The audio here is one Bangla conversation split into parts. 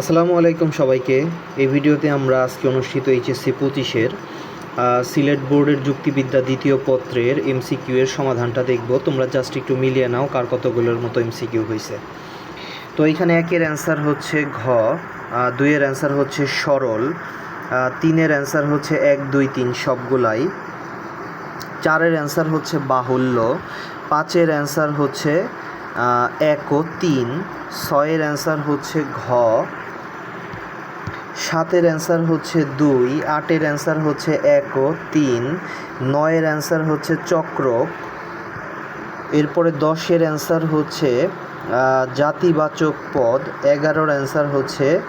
আসসালামু আলাইকুম সবাইকে। এই ভিডিওতে আমরা আজকে অনুষ্ঠিত এইচএসসি পঁচিশের সিলেট বোর্ডের যুক্তিবিদ্যা দ্বিতীয় পত্রের এমসিকিউ এর সমাধানটা দেখব। তোমরা জাস্ট একটু মিলিয়ে নাও কার কতগুলোর মতো এমসিকিউ হয়েছে তো এখানে একের অ্যান্সার হচ্ছে ঘ দুইয়ের অ্যান্সার হচ্ছে সরল তিনের অ্যান্সার হচ্ছে এক, দুই, তিন সবগুলাই। চারের অ্যান্সার হচ্ছে বাহুল্য, পাঁচের অ্যান্সার হচ্ছে এক ও তিন, ছয়ের অ্যান্সার হচ্ছে ঘ সাতের অ্যান্সার হচ্ছে দুই, আটের অ্যান্সার হচ্ছে এক ও তিন, নয়ের অ্যান্সার হচ্ছে চক্র। এরপরে দশের অ্যান্সার হচ্ছে জাতিবাচক পদ। এগারোর অ্যান্সার হচ্ছে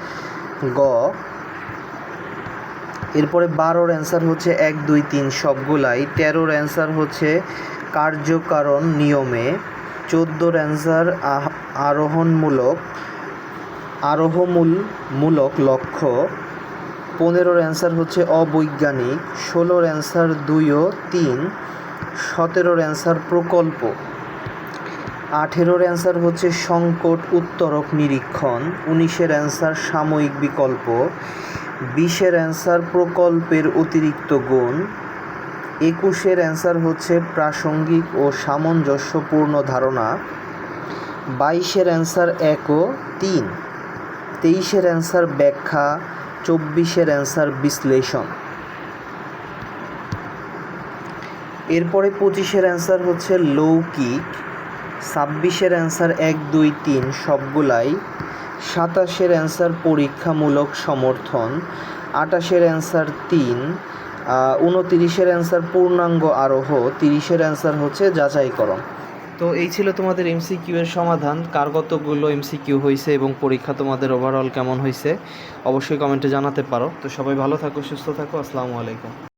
গ। এরপরে বারোর অ্যান্সার হচ্ছে এক, দুই, তিন সবগুলাই। তেরোর অ্যান্সার হচ্ছে কার্যকারণ নিয়মে। চোদ্দোর অ্যান্সার আরোহণমূলক। আরোহমূল মূলক লক্ষ্য। পনেরোর অ্যান্সার হচ্ছে অবৈজ্ঞানিক, ষোলোর অ্যান্সার দুই ও তিন, সতেরোর অ্যান্সার প্রকল্প। আঠেরোর অ্যান্সার হচ্ছে সংকট উত্তরক নিরীক্ষণ, উনিশের অ্যান্সার সাময়িক বিকল্প, বিশের অ্যান্সার প্রকল্পের অতিরিক্ত গুণ, একুশের অ্যান্সার হচ্ছে প্রাসঙ্গিক ও সামঞ্জস্যপূর্ণ ধারণা, বাইশের অ্যান্সার এক ও তিন। তেইশের অ্যান্সার ব্যাখ্যা, চব্বিশের অ্যান্সার বিশ্লেষণ। এরপরে পঁচিশের অ্যান্সার হচ্ছে লৌকিক, ছাব্বিশের অ্যান্সার এক, দুই, তিন, সবগুলাই, সাতাশের অ্যান্সার পরীক্ষামূলক সমর্থন, আটাশের অ্যান্সার তিন উনতিরিশের অ্যান্সার পূর্ণাঙ্গ আরোহ, তিরিশের অ্যান্সার হচ্ছে যাচাইকরণ। তো এই ছিল তোমাদের এমসিকিউ এর সমাধান, কার কতগুলো এমসিকিউ হয়েছে এবং পরীক্ষা তোমাদের ওভারঅল কেমন হয়েছে অবশ্যই কমেন্টে জানাতে পারো। তো সবাই ভালো থাকো, সুস্থ থাকো, আসসালামু আলাইকুম।